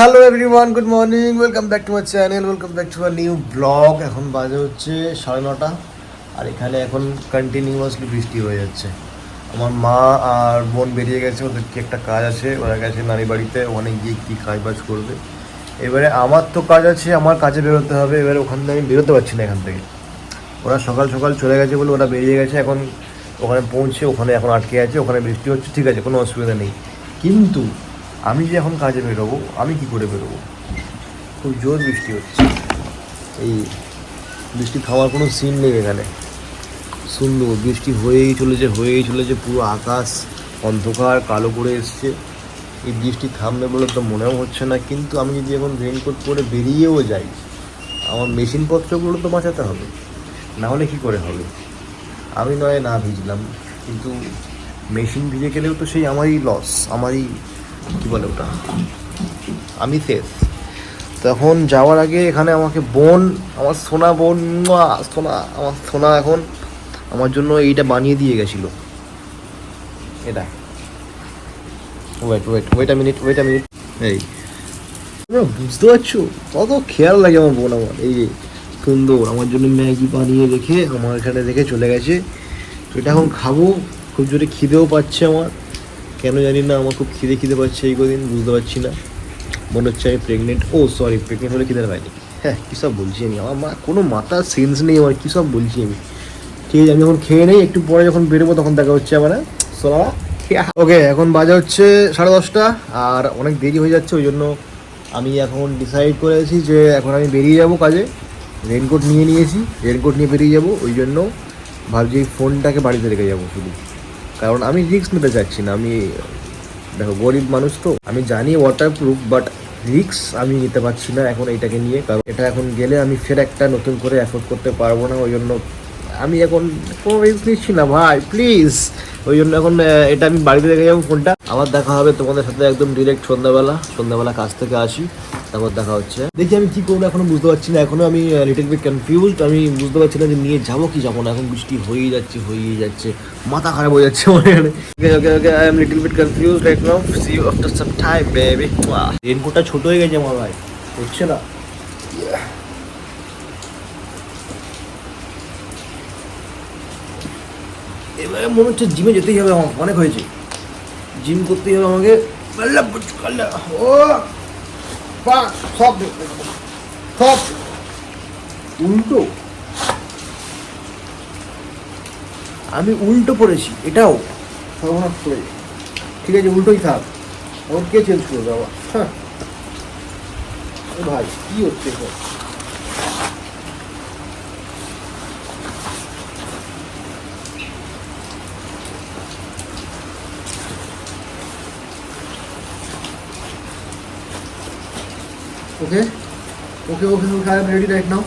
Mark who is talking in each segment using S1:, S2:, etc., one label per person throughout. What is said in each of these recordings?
S1: Hello everyone good morning welcome back to my channel welcome back to my new blog এখন বাজে হচ্ছে সাড়ে নটা। আর এখানে এখন কন্টিনিউয়াসলি বৃষ্টি হয়ে যাচ্ছে। আমার মা আর বোন বেরিয়ে গেছে। ওদের কি একটা কাজ আছে। ওরা গেছে নানি বাড়িতে। ওখানে গিয়ে কী কাজ বাজ করবে। এবারে আমার তো কাজ আছে। আমার কাজে বেরোতে হবে। এবারে ওখান থেকে আমি বেরোতে পারছি না এখান থেকে। ওরা সকাল সকাল চলে গেছে বলে ওরা বেরিয়ে গেছে। এখন ওখানে পৌঁছে ওখানে এখন আটকে আছে। ওখানে বৃষ্টি হচ্ছে। ঠিক আছে, কোনো অসুবিধা নেই। কিন্তু আমি যে এখন কাজে বেরোবো, আমি কি করে বেরোবো? খুব জোর বৃষ্টি হচ্ছে। এই বৃষ্টি থামার কোনো সিন নেই এখানে। সুন্দর বৃষ্টি হয়েই চলেছে হয়েই চলেছে, পুরো আকাশ অন্ধকার, কালো করে এসছে। এই বৃষ্টি থামবে বলে তো মনেও হচ্ছে না, কিন্তু আমি যদি এখন রেনকোট পরে বেরিয়েও যাই, আমার মেশিনপত্রগুলো তো বাঁচাতে হবে। না হলে কী করে হবে? আমি নয়, না ভিজলাম। কিন্তু মেশিন ভিজে গেলেও তো সেই আমারই লস আমারই কী বলে ওটা? আমি শেষ তখন যাওয়ার আগে এখানে আমাকে বোন, আমার সোনা বোন সোনা, আমার সোনা এখন আমার জন্য এইটা বানিয়ে দিয়ে গেছিল। এটা। Wait wait wait minute wait minute এই। তোমরা বুঝতে পারছ? কত খেয়াল লাগে আমার বোন আমার। এই যে, সুন্দর, আমার জন্য ম্যাগি বানিয়ে রেখে, আমার এখানে রেখে চলে গেছে। তো এটা এখন খাব, খুব জোরে খিদেও পাচ্ছে আমার। কেন জানি না, আমার খুব খিদে খিদে পাচ্ছে এই কদিন, বুঝতে পারছি না। মনে হচ্ছে আমি প্রেগনেন্ট ও সরি প্রেগনেন্ট হলে খিদে পাইনি হ্যাঁ কী সব বলছি আমি? আমার মা, কোনো মাথার সেন্স নেই আমার, কী সব বলছি আমি? ঠিক আছে, আমি যখন খেয়ে নেই, একটু পরে যখন বেরোবো তখন দেখা হচ্ছে আমার সোনা ওকে এখন বাজে হচ্ছে সাড়ে দশটা, আর অনেক দেরি হয়ে যাচ্ছে, ওই জন্য আমি এখন ডিসাইড করেছি যে এখন আমি বেরিয়ে যাব কাজে। রেনকোট নিয়ে নিয়েছি রেনকোট নিয়ে বেরিয়ে যাব, ওই জন্য ভাবছি ফোনটাকে বাড়িতে রেখে যাব শুধু। কারণ আমি রিস্ক নিতে চাচ্ছি না। আমি, দেখো, গরিব মানুষ তো। আমি জানি ওয়াটার প্রুফ বাট রিক্স আমি নিতে পারছি না এখন এইটাকে নিয়ে। কারণ এটা এখন গেলে আমি ফের একটা নতুন করে অ্যাফোর্ড করতে পারব না, ওই জন্য আমি এখন কোনো রিস্ক নিচ্ছি না, ভাই প্লিজ ওই জন্য এখন এটা আমি বাড়িতে রেখে যাব ফোনটা আবার দেখা হবে তোমাদের সাথে একদম ডিরেক্ট সন্ধ্যাবেলা। সন্ধ্যাবেলা কাজ থেকে আসি। তারপর দেখা হচ্ছে। দেখি আমি কি করব এখনও বুঝতে পারছি না এখনও আমি লিটল বিট কনফিউজড আমি বুঝতে পারছি না যে নিয়ে যাব কি যাব না এখন বৃষ্টি হয়েই যাচ্ছে হয়েই যাচ্ছে মাথা খারাপ হয়ে যাচ্ছে আমার এখানে okay okay okay I am little bit confused right now see you after some time baby রেনকোটটা ছোট হয়ে গেছে আমার ভাই হচ্ছে না। এবারে মনে হচ্ছে জিমে যেতেই হবে আমার অনেক হয়েছে। জিম করতেই হবে আমাকে। ও! পা সব। সব। উল্টো? আমি উল্টো পড়েছি এটাও? সর্বনাশ করে ঠিক আছে উল্টোই থাক। ওর কে চেঞ্জ করে দেওয়া হ্যাঁ। ভাই কি হচ্ছে এসব? Okay okay okay okay I am ready right now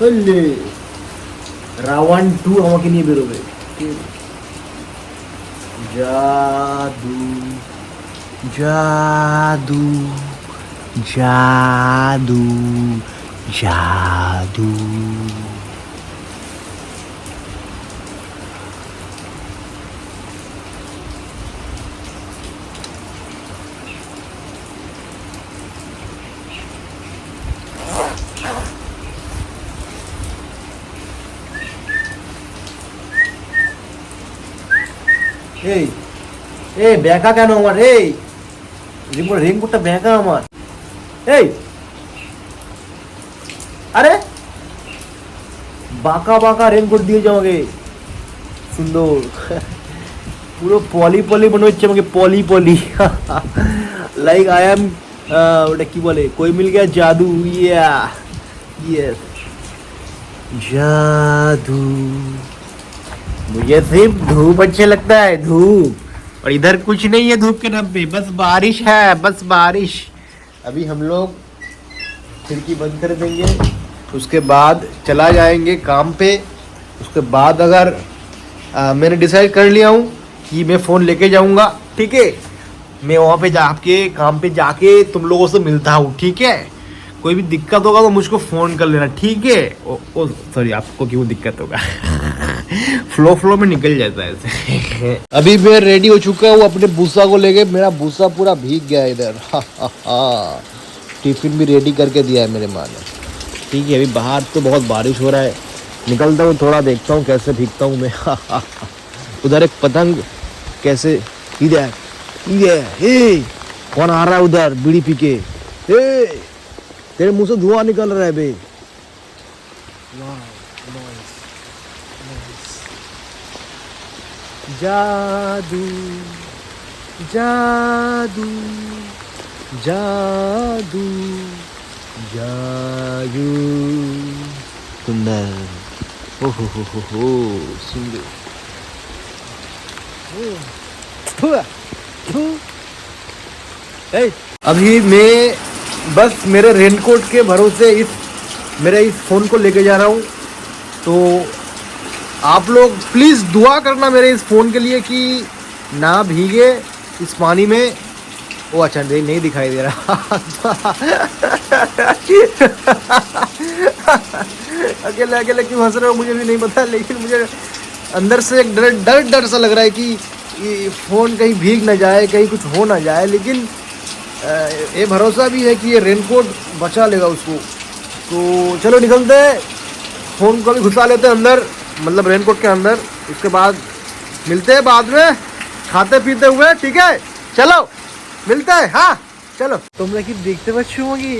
S1: হলে রাওয়ান টু আমাকে নিয়ে বেরোবে জাদু জাদু জাদু জাদু এই এই ব্যাকা কেন আমার? এই রেনকোট রেনকোটটা ব্যাকা আমার। এই, আরে, বাঁকা বাঁকা রেনকোট দিয়েছে আমাকে। সুন্দর। পুরো পলি পলি মনে হচ্ছে আমাকে, পলি পলি। লাইক আই এম ওটা কি বলে? কই মিল গিয়া জাদু ইয়া ইয়েস জাদু। मुझे सिर्फ़ धूप अच्छा लगता है धूप। और इधर कुछ नहीं है धूप के नाम पे बस बारिश है बस बारिश। अभी हम लोग खिड़की बंद कर देंगे उसके बाद चला जाएँगे काम पे। उसके बाद अगर आ, मैंने डिसाइड कर लिया हूँ कि मैं फ़ोन लेके जाऊँगा ठीक है? मैं वहाँ पे जाके काम पे जाके तुम लोगों से मिलता हूँ ठीक है? कोई भी दिक्कत होगा तो मुझको फ़ोन कर लेना ठीक है? ओ, ओ सॉरी आपको क्यों दिक्कत होगा?
S2: फ्लो फ्लो में निकल जाता है
S1: अभी मैं रेडी हो चुका हूँ अपने भूसा को लेके। मेरा भूसा पूरा भीग गया इधर। टिफ़िन भी रेडी करके दिया है मेरे माँ ने। ठीक है अभी बाहर तो बहुत बारिश हो रहा है। निकलता हूँ थोड़ा देखता हूँ कैसे भीगता हूँ मैं। उधर एक पतंग कैसे इधर इधर हे? कौन आ रहा है उधर? बीड़ी पी के। ए तेरे मुँह से धुआँ निकल रहा है बे। जादू जादू जादू जादू। सुंदर ओ हो हो हो हो सुंदर। हु। ए, अभी मैं बस मेरे रेनकोट के भरोसे इस मेरे इस फ़ोन को लेके जा रहा हूँ। तो आप लोग प्लीज़ दुआ करना मेरे इस फ़ोन के लिए कि ना भीगे इस पानी में। ओ अच्छा नहीं नहीं दिखाई दे रहा। अकेले अकेले क्यों हंस रहे हो? मुझे भी नहीं पता, लेकिन मुझे अंदर से एक डर डर डर सा लग रहा है कि फ़ोन कहीं भीग ना जाए, कहीं कुछ हो ना जाए, लेकिन ये भरोसा भी है कि ये रेनकोट बचा लेगा उसको। तो चलो निकलते हैं। फ़ोन को भी घुसा लेते हैं अंदर। मतलब रेनकोट के अंदर उसके बाद मिलते हैं बाद में खाते पीते हुए ठीक है चलो मिलते हैं हाँ চলো তোমরা কি দেখতে পাচ্ছ আমাকে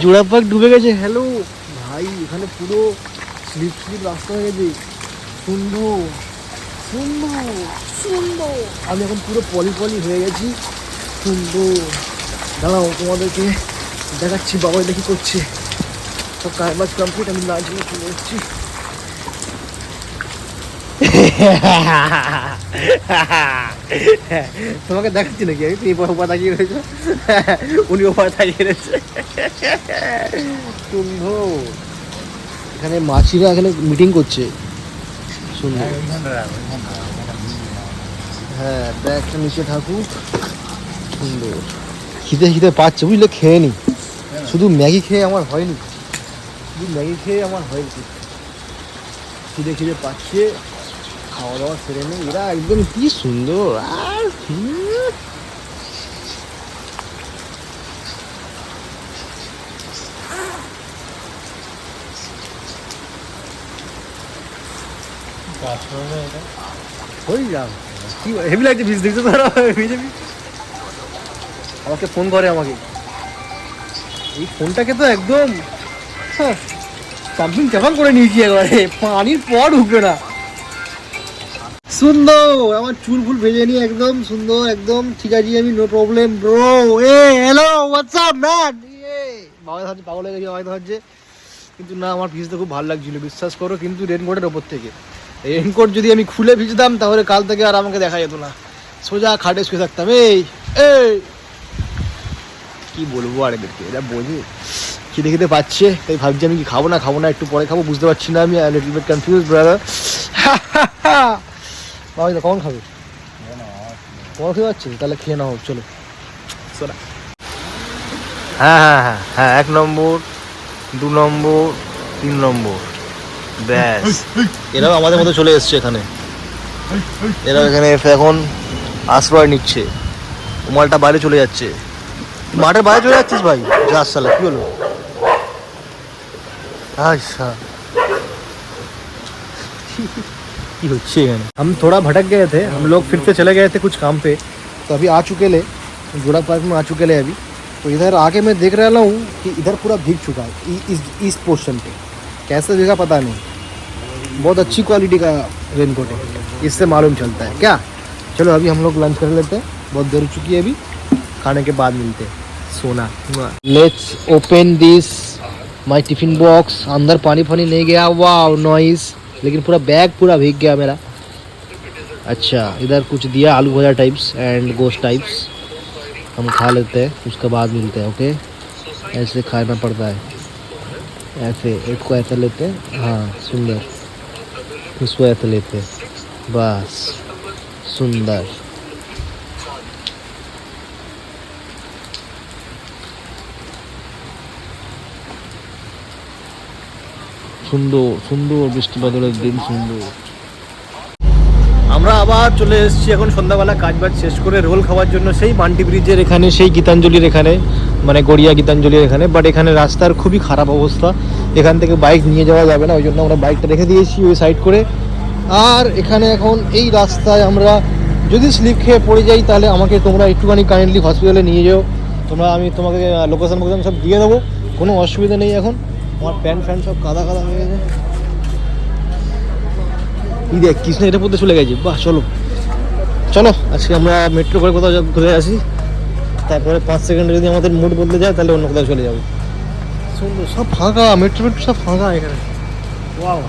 S1: জোড়া পাক ডুবে গেছে হ্যালো ভাই এখানে পুরো স্লিপ স্লিপ রাস্তা হয়ে গেছে সুন্দর সুন্দর সুন্দর আমি এখন পুরো পলি পলি হয়ে গেছি সুন্দর দাঁড়াও তোমাদেরকে দেখাচ্ছি বাবা দেখি করছে তো কাজ কমপ্লিট আমি নাচ নিয়ে চলে এসেছি তোমাকে দেখাচ্ছি নাকি? আমি তুমি ওপর তাকিয়ে রয়েছো। উনি ওপর তাকিয়ে রয়েছে। সুন্দর এখানে মাছিরা এখানে মিটিং করছে। সুন্দর হ্যাঁ ব্যাগটা নিচে থাকুক সুন্দর খিদে খিদে পাচ্ছে, বুঝলে? খেয়ে নি। শুধু ম্যাগি খেয়ে আমার হয়নি। শুধু ম্যাগি খেয়ে আমার হয়নি। খিদে খিদে পাচ্ছে। খাওয়া দাওয়া একদম কি সুন্দর। আর আমাকে ফোন করে আমাকে। এই ফোনটাকে তো একদম চাম্পিং চাপাং করে নিয়েছি একবারে। পানির পর ঢুকবে না। সুন্দর, আমার চুল ফুল ভেজে নিয়ে একদম সুন্দর, একদম। ঠিক আছে, আমি নো প্রবলেম ব্রো এ হ্যালো হোয়াটসঅ্যাপ ম্যান এ ধরছে, পাগল হয়ে গেছে বাবা ধরছে। কিন্তু না, আমার ভিজতে খুব ভালো লাগছিল, বিশ্বাস করো, কিন্তু রেনকোটের ওপর থেকে। রেনকোট যদি আমি খুলে ভিজতাম, তাহলে কাল থেকে আর আমাকে দেখা যেত না। সোজা খাটে শুয়ে থাকতাম, এই এই। কি বলব আর এদেরকে, এরা বোঝে। খিদে খেতে পাচ্ছে, তাই ভাবছি আমি কি খাব না খাব না, একটু পরে খাব, বুঝতে পারছি না আমি লিটল বিট কনফিউজ ব্রাদার তাহলে দাও কখন খাবে? কখন খেয়ে পাচ্ছি তাহলে খেয়ে নাও চলো। সোনা। হ্যাঁ হ্যাঁ হ্যাঁ হ্যাঁ এক নম্বর দু নম্বর তিন নম্বর। ব্যাস। এরাও আমাদের মতো চলে এসছে এখানে। এরা এখানে এখন আশ্রয় নিচ্ছে। মালটা বাইরে চলে যাচ্ছে। মাঠের বাইরে চলে যাচ্ছিস ভাই? যা সালা কি হলো? আচ্ছা की है हम थोड़ा भटक गए थे, हम लोग फिर से चले गए थे कुछ काम पे। तो अभी आ चुके ले, जोड़ा पार्क में आ चुके ले अभी। तो इधर आके मैं देख रहा हूँ कि इधर पूरा भीग चुका है इस इस पोर्शन पे। कैसे भीगा पता नहीं। बहुत अच्छी क्वालिटी का रेनकोट है। इससे मालूम चलता है। क्या? चलो अभी हम लोग लंच कर लेते हैं। बहुत देर हो चुकी है अभी। खाने के बाद मिलते हैं। सोना। Let's open this my tiffin box अंदर पानी फानी नहीं गया। वाह नॉइस लेकिन पूरा बैग पूरा भीग गया मेरा। अच्छा इधर कुछ दिया आलू भजा टाइप्स एंड गोश्त टाइप्स हम खा लेते हैं, उसके बाद मिलते हैं ओके ऐसे खाना पड़ता है। ऐसे, एक को ऐसा लेते हैं। हाँ सुंदर। उसको ऐसा लेते हैं। बस, सुंदर। সুন্দর সুন্দর বৃষ্টি বাদলের দিন সুন্দর। আমরা আবার চলে এসেছি এখন সন্ধ্যাবেলা, কাজ বাজ শেষ করে রোল খাওয়ার জন্য সেই মান্টি ব্রিজের এখানে, সেই গীতাঞ্জলির এখানে মানে গড়িয়া গীতাঞ্জলির এখানে। বাট এখানে রাস্তার খুবই খারাপ অবস্থা। এখান থেকে বাইক নিয়ে যাওয়া যাবে না, ওই জন্য আমরা বাইকটা রেখে দিয়েছি ওই সাইড করে। আর এখানে এখন এই রাস্তায় আমরা যদি স্লিপ খেয়ে পড়ে যাই, তাহলে আমাকে তোমরা একটুখানি কাইন্ডলি হসপিটালে নিয়ে যাও। তোমরা আমি তোমাকে লোকেশন ফোকেশন সব দিয়ে দেবো। কোনো অসুবিধা নেই এখন। আমার প্যান্ট ফ্যান্ট সব কাদা কাদা হয়ে গেছে। এই দেখ কৃষ্ণ এটা পড়তে চলে গেছে। বাহ চলো। চলো আজকে আমরা মেট্রো করে কোথাও যাব- ঘুরে আসি। তারপরে পাঁচ সেকেন্ডে যদি আমাদের মুড বদলে যায় তাহলে অন্য কোথাও চলে যাব। সুন্দর সব ফাঁকা মেট্রো মেট্রো সব ফাঁকা এখানে। ওয়াও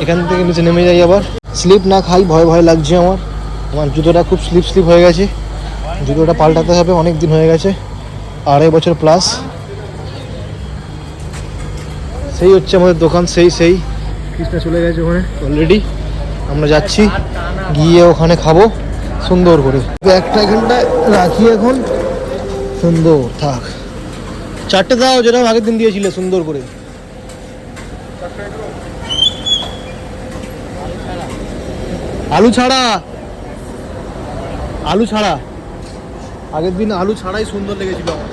S1: এখান থেকে নিচে নেমে যাই আবার। স্লিপ না খাই ভয় ভয় লাগছে আমার। আমার জুতোটা খুব স্লিপ স্লিপ হয়ে গেছে। জুতোটা পাল্টাতে হবে অনেক দিন হয়ে গেছে। আড়াই বছর প্লাস সেই হচ্ছে আমাদের দোকান সেই সেই। কৃষ্ণা চলে গেছে ওখানে? অলরেডি আমরা যাচ্ছি গিয়ে ওখানে খাব সুন্দর করে। একটা এখানটায় রাখি এখন। সুন্দর থাক। চারটে দাও যেরকম আগের দিন দিয়েছিলে সুন্দর করে। আলু ছাড়া। আলু ছাড়া। আগের দিন আলু ছাড়াই সুন্দর লেগেছিল আমার।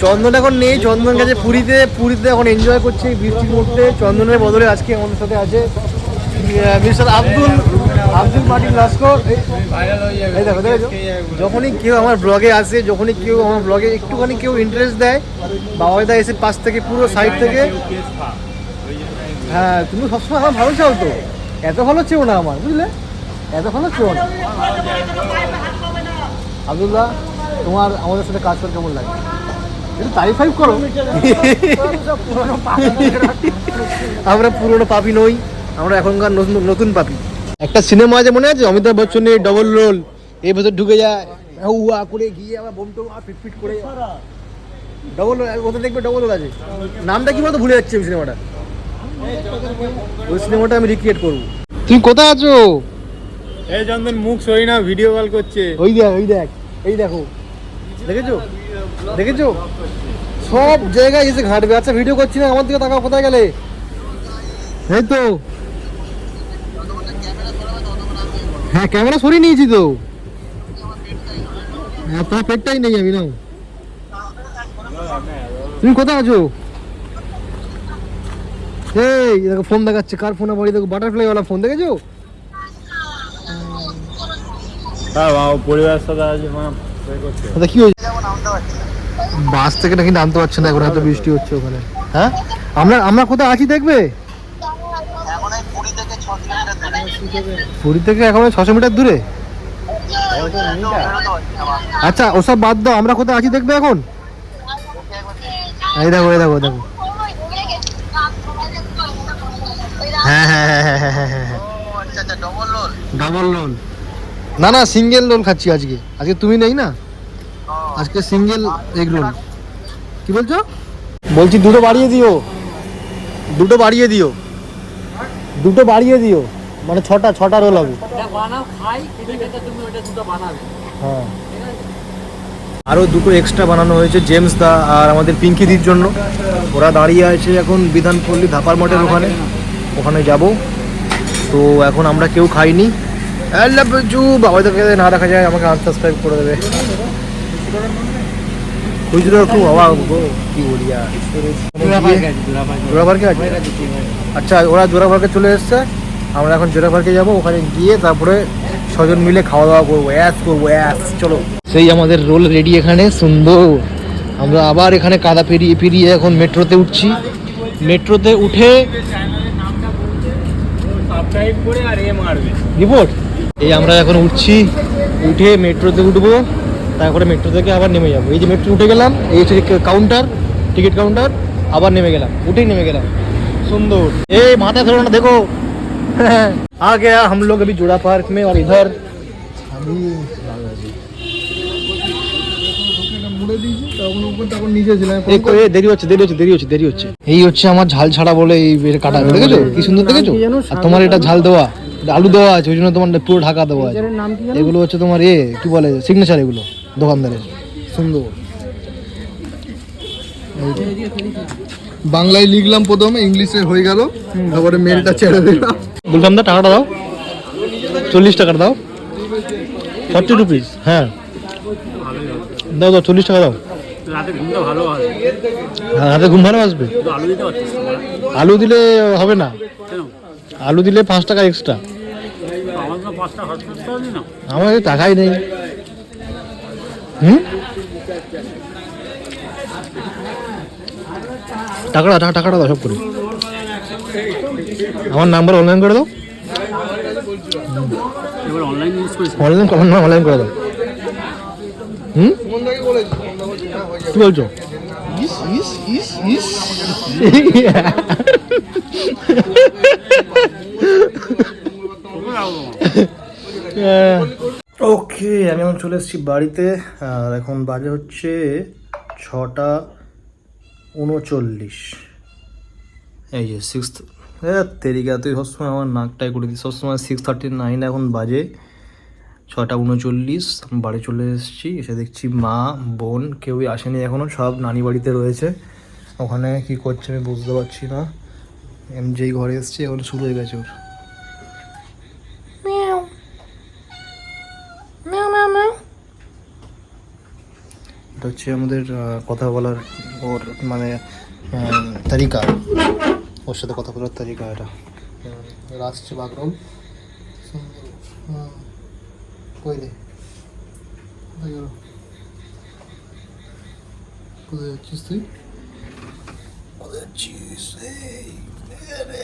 S1: চন্দন এখন নেই চন্দন। গেছে পুরীতে পুরীতে এখন এনজয় করছে বৃষ্টির মধ্যে চন্দনের বদলে আজকে আমাদের সাথে আছে মিস্টার আব্দুল আব্দুল মার্টিন লাস্কর। এই- এই দেখো যখনই কেউ আমার ব্লগে আসে যখনই কেউ আমার ব্লগে একটুখানি কেউ ইন্টারেস্ট দেয় বাবাইদা এসে পাশ থেকে পুরো সাইড থেকে। হ্যাঁ তুমি সবসময় আমার ভালো চাও তো। এত ভালো চেও না আমার বুঝলে? এত ভালো চেও না। আব্দুল্লাহ তোমার আমাদের সাথে কাজ করে কেমন লাগে? একটু তারিফ ফাইভ করো। আমরা পুরনো পাপি নই আমরা এখনকার নতুন নতুন পাপি। একটা সিনেমা আছে মনে আছে? অমিতাভ বচ্চনের ডবল রোল এই ভেতর ঢুকে যায়। উয়া করে গিয়ে আবার বোমটো ফিট ফিট করে। ডবল ওদের দেখবে ডবল রোল আছে? নামটা কি বলতো ভুলে যাচ্ছি আমি সিনেমাটা। ওই সিনেমাটা আমি রিক্রিয়েট করব। তুমি কোথায় আছো?
S3: এই চন্দন মুখ সই না ভিডিও কল করছে।
S1: ওই দেখ ওই দেখ এই দেখো। দেখেছ? দেখেছ? সব জায়গায় এসে ঘাটবে। আচ্ছা ভিডিও করছি না আমার দিকে তাকাও কোথায় গেলে? এই তো। হ্যাঁ ক্যামেরা সরিয়ে নিয়েছি তো। হ্যাঁ তোমার পেটটাই নেই আমি নাও। তুমি কোথায় আছো? এই দেখো ফোন দেখাচ্ছে। কার ফোন বাড়ি? দেখো বাটারফ্লাই ওয়ালা ফোন দেখেছ?
S3: হ্যাঁ বাবা পরিবারের সাথে সই করছে।
S1: দাদা কি হয়েছে? বাস থেকে নাকি নামতে পারছে না এখন হয়তো বৃষ্টি হচ্ছে ওখানে। হ্যাঁ? আমরা আমরা কোথায় আছি দেখবে? পুরী থেকে এখন ছশো মিটার দূরে? আচ্ছা ওসব বাদ দাও আমরা কোথায় আছি দেখবে এখন? এই দেখো এই দেখো দেখো। হ্যাঁ হ্যাঁ হ্যাঁ হ্যাঁ হ্যাঁ হ্যাঁ, হ্যাঁ। ডবল লোন না না সিঙ্গেল লোন খাচ্ছি আজকে। আজকে তুমি নেই না? আজকে সিঙ্গেল এগ রোল কি বলছো? বলছি দুটো বাড়িয়ে দিও। দুটো বাড়িয়ে দিও। দুটো বাড়িয়ে দিও। মানে ছটা ছটা রোল হবে। হ্যাঁ। আরও দুটো এক্সট্রা বানানো হয়েছে জেমস দা আর আমাদের পিঙ্কিদির জন্য। ওরা দাঁড়িয়ে আছে এখন বিধানপল্লী ধাপার মঠের ওখানে। ওখানে যাব। তো এখন আমরা কেউ খাইনি। আল্লাহ জু বাবাদেরকে না দেখা যায় আমাকে আনসাবস্ক্রাইব করে দেবে। খুচরো খুব অবাক গো কি বলি আর আছে আচ্ছা ওরা জোড়াপার্কে চলে এসছে। আমরা এখন জোড়া পার্কে যাব, ওখানে গিয়ে তারপরে ছজন মিলে খাওয়া দাওয়া করব। অ্যাস করব, অ্যাস, চলো। সেই আমাদের রোল রেডি এখানে, সুন্দর। আমরা আবার এখানে কাদা পেরিয়ে পেরিয়ে এখন মেট্রোতে উঠছি। মেট্রোতে উঠে রিপোর্ট। এই আমরা এখন উঠছি, উঠে মেট্রোতে উঠবো। তারপরে মেট্রো থেকে আবার নেমে যাবো এই যে মেট্রো উঠে গেলাম এই হচ্ছে কাউন্টার টিকিট কাউন্টার আবার নেমে গেলাম উঠেই নেমে গেলাম সুন্দর এই माथा थोड़ा ना देखो आ गया हम लोग अभी जोड़ा पार्क में और इधर अभी এই কো- এই দেরি হচ্ছে দেরি হচ্ছে দেরি হচ্ছে দেরি হচ্ছে এই হচ্ছে আমার ঝাল ছাড়া বলে এই এর কাটা দেখেছো কি সুন্দর দেখেছো আর তোমার এটা ঝাল দেওয়া এটা আলু দেওয়া আছে ওই জন্য তোমার পুরো ঢাকা দেওয়া আছে এগুলো হচ্ছে তোমার এ কি বলে সিগনেচার এগুলো দোকানদারের সুন্দর
S4: বাংলায় লিখলাম প্রথম ইংলিশে হয়ে গেল তারপরে মেলটা ছেড়ে দিলাম।
S1: বললাম দা টাকাটা দাও। চল্লিশ টাকার দাও। ফর্টি রুপিস হ্যাঁ। দাও দাও চল্লিশ টাকা দাও।
S3: রাতে ঘুমটা ভালো হয়
S1: হাতে ঘুম ভালো আসবে।
S3: আলু
S1: দিলে হবে না। আলু দিলে পাঁচ টাকা এক্সট্রা
S3: আমার
S1: টাকাই নেই। টাকাটা টাকাটা দাও সব করে। আমার নাম্বার অনলাইন করে দাও।
S3: এবার অনলাইন ইউজ করিস
S1: অনলাইন অনলাইন করে দাও। হুম? কি বলছো?
S3: তোকে রাখব
S1: ওকে, আমি এখন চলে এসেছি বাড়িতে। আর এখন বাজে হচ্ছে ছটা উনচল্লিশ। এই যে সিক্স হ্যাঁ তেরিকা, তুই সবসময় আমার নাকটাই করে দিস। সবসময় সিক্স থার্টি নাইন এখন বাজে ছটা উনচল্লিশ। বাড়ি চলে এসেছি, এসে দেখছি মা, বোন কেউই আসেনি এখনও সব নানি বাড়িতে রয়েছে। ওখানে কি করছে আমি বুঝতে পারছি না। এম যেই ঘরে এসছি, এখন শুরু হয়ে গেছে ওর। এটা হচ্ছে আমাদের আহ, কথা বলার ওর মানে আহ, তালিকা ওর সাথে কথা বলার তালিকা এটা আহ, আসছে বাগরম কই রে কোথায় গেল কোথায় যাচ্ছিস তুই কোথায় যাচ্ছিস এই, আরে,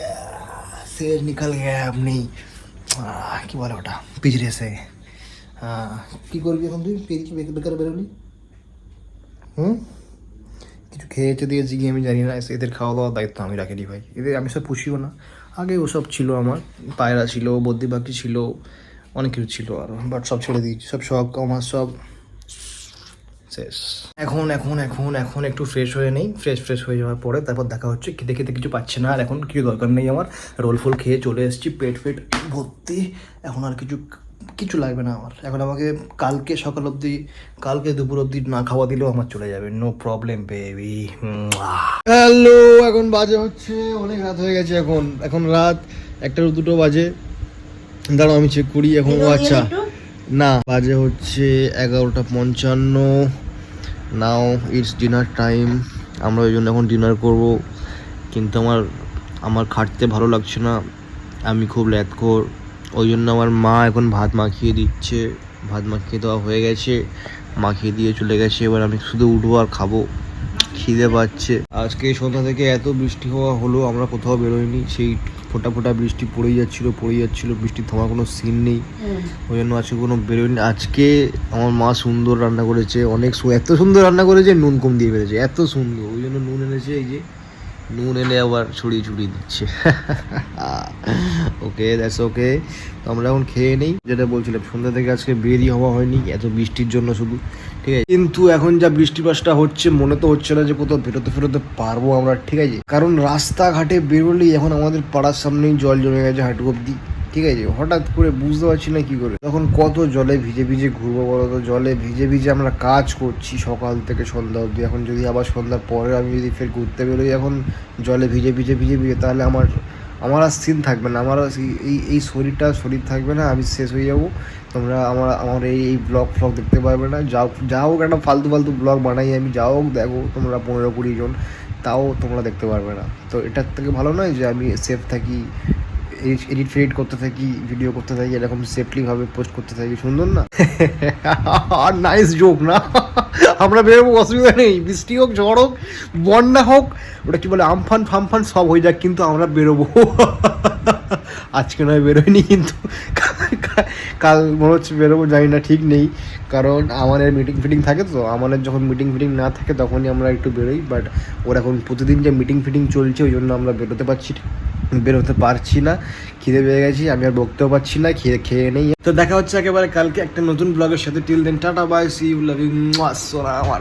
S1: शेर निकल गया अपनी আহ, কি বলে ওটা পিজরে সে হ্যাঁ কী করবি এখন তুই পেরিয়ে বেকার বেকার বেরোলি হুম? কিছু খেয়েছে দিয়েছি কি আমি জানি না এদের খাওয়া দাওয়ার দায়িত্ব আমি রাখিনি ভাই। এদের আমি সব পুষিও না। আগে ওসব ছিল আমার, পায়রা ছিল বদ্যি পাখি ছিল, অনেক কিছু ছিল আর বাট সব ছেড়ে দিয়েছি। সব শখ, আমার সব শেষ। এখন এখন এখন এখন একটু ফ্রেশ হয়ে নেই। ফ্রেশ ফ্রেশ হয়ে যাওয়ার পরে তারপর দেখা হচ্ছে। খেতে খেতে কিছু পাচ্ছে না। আর এখন কিছু দরকার নেই আমার। রোল ফোল খেয়ে চলে এসেছি পেট ফেট ভর্তি। এখন আর কিছু কিছু লাগবে না আমার। এখন আমাকে কালকে সকাল অবধি কালকে দুপুর অবধি না খাওয়া দিলেও আমার চলে যাবে। নো প্রবলেম বেবি হ্যালো এখন বাজে হচ্ছে অনেক রাত হয়ে গেছে এখন। এখন রাত একটা দুটো বাজে। দাঁড়াও আমি চেক করি এখন। ও আচ্ছা। না বাজে হচ্ছে এগারোটা পঞ্চান্ন। নাও ইটস ডিনার টাইম আমরা ওই জন্য এখন ডিনার করব। কিন্তু আমার আমার খাটতে ভালো লাগছে না। আমি খুব ল্যাদখোর। ওই জন্য আমার মা এখন ভাত মাখিয়ে দিচ্ছে। ভাত মাখিয়ে দেওয়া হয়ে গেছে। মাখিয়ে দিয়ে চলে গেছে। এবার আমি শুধু উঠবো আর খাব। খিদে পাচ্ছে। আজকে সন্ধ্যা থেকে এত বৃষ্টি হওয়া হলো আমরা কোথাও বেরোইনি। সেই ফোটা ফোটা বৃষ্টি পড়েই যাচ্ছিল পড়েই যাচ্ছিল। বৃষ্টি থামার কোনো সিন নেই। ওই জন্য আজকে কোনো বেরোয়নি আজকে আমার মা সুন্দর রান্না করেছে। অনেক সু- এত সুন্দর রান্না করেছে নুন কম দিয়ে ফেলেছে। এত সুন্দর। ওই জন্য নুন এনেছে এই যে নুন এনে আবার ছড়িয়ে ছড়িয়ে দিচ্ছে। ওকে দ্যাটস ওকে তো আমরা এখন খেয়ে নেই। যেটা বলছিলাম, সন্ধ্যা থেকে আজকে বেরই হওয়া হয়নি, এত বৃষ্টির জন্য শুধু। ঠিক আছে? কিন্তু এখন যা বৃষ্টিপাতটা হচ্ছে, মনে তো হচ্ছে না যে কোথাও বেরোতে ফেরোতে পারব আমরা, ঠিক আছে? কারণ রাস্তাঘাটে বেরোলেই এখন আমাদের পাড়ার সামনেই জল জমে গেছে হাঁটু অব্দি ঠিক আছে, হঠাৎ করে বুঝতে পারছি না কি করে। তখন কত জলে ভিজে ভিজে ঘুরবো বলো তো? জলে ভিজে ভিজে আমরা কাজ করছি সকাল থেকে সন্ধ্যা অবধি। এখন যদি আবার সন্ধ্যার পরে আমি যদি ফের ঘুরতে বেরোই, এখন জলে ভিজে ভিজে ভিজে ভিজে, তাহলে আমার আমার আর সিন থাকবে না। আমার এই এই শরীরটা শরীর থাকবে না, আমি শেষ হয়ে যাব। তোমরা আমার আমার এই এই ব্লগ ফ্লগ দেখতে পারবে না। যাও যা হোক, একটা ফালতু ফালতু ব্লগ বানাই আমি। যাও হোক, দেখো তোমরা পনেরো কুড়ি জন, তাও তোমরা দেখতে পারবে না। তো এটার থেকে ভালো নয় যে আমি সেফ থাকি এডিট ফেডিট করতে থাকি ভিডিও করতে থাকি, এরকম সেফলিভাবে পোস্ট করতে থাকি, সুন্দর না? আর নাইস জোক না? আমরা বেরোবো, অসুবিধা নেই, বৃষ্টি হোক, ঝড় হোক, বন্যা হোক, ওটা কি বলে, আমফান ফামফান সব হয়ে যাক, কিন্তু আমরা বেরোবো। আজকে নয়, বেরোয়নি কিন্তু। কাল মনে হচ্ছে বেরোবো, জানি না, ঠিক নেই। কারণ আমাদের মিটিং ফিটিং থাকে তো আমাদের যখন মিটিং ফিটিং না থাকে তখনই আমরা একটু বেরোই বাট ওর এখন প্রতিদিন যে মিটিং ফিটিং চলছে, ওই জন্য আমরা বেরোতে পারছি বেরোতে পারছি না। খিদে পেয়ে গেছি, আমি আর বকতেও পারছি না, খেয়ে খেয়ে নেই। তো দেখা হচ্ছে একেবারে কালকে একটা নতুন ব্লগের সাথে। Till then tata bye see you love you আমার